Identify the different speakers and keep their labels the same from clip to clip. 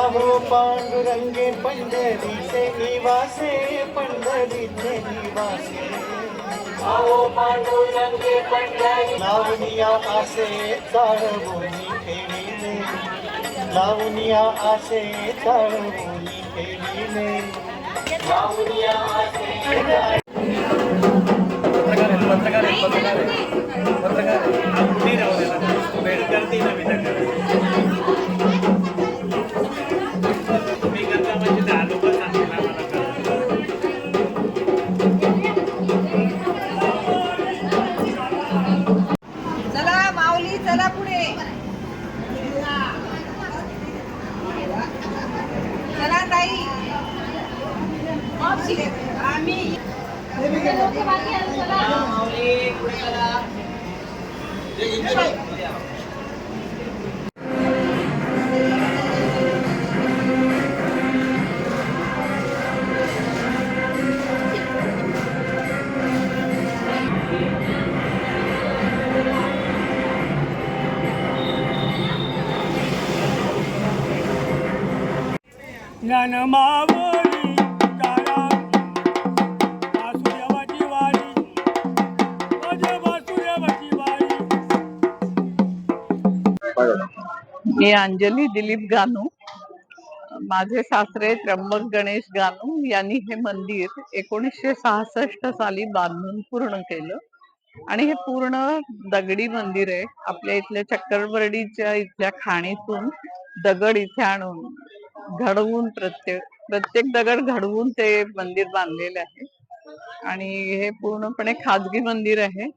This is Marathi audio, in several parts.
Speaker 1: अहो पांडुरंगे पंढरीचे निवासे पंढरीचे निवासे. अहो पांडुरंगे पंढरी लावणिया आसे चाळवूनी ठेविले लावणिया आसे चाळवूनी ठेविले लावणिया आसे
Speaker 2: पत्रकार पत्रकार पत्रकार
Speaker 3: Nana Mavu.
Speaker 4: मी अंजली दिलीप गानू माझे सासरे त्र्यंबक गणेश गानू यांनी हे मंदिर एकोणीसशे सहासष्ट साली बांधून पूर्ण केलं. आणि हे पूर्ण दगडी मंदिर आहे. आपल्या इथल्या चक्करबर्डीच्या इथल्या खाणीतून दगड इथे आणून घडवून प्रत्येक प्रत्येक दगड घडवून ते मंदिर बांधलेले आहे. आणि हे पूर्णपणे खाजगी मंदिर आहे.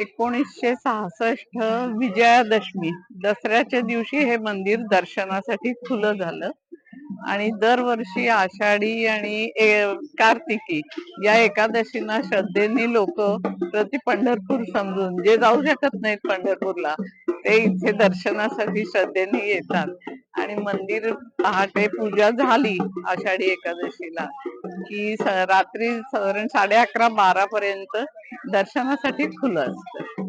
Speaker 4: एकोणीसशे सहासष्ट विजयादशमी दसऱ्याच्या दिवशी हे मंदिर दर्शनासाठी खुलं झालं. आणि दरवर्षी आषाढी आणि कार्तिकी या एकादशीना श्रद्धेने लोक प्रति पंढरपूर समजून जे जाऊ शकत नाहीत पंढरपूरला ते इथे दर्शनासाठी श्रद्धेने येतात. आणि मंदिर पहाटे पूजा झाली आषाढी एकादशीला. की रात्री साधारण साडे अकरा बारा पर्यंत दर्शनासाठी खुलं असतं.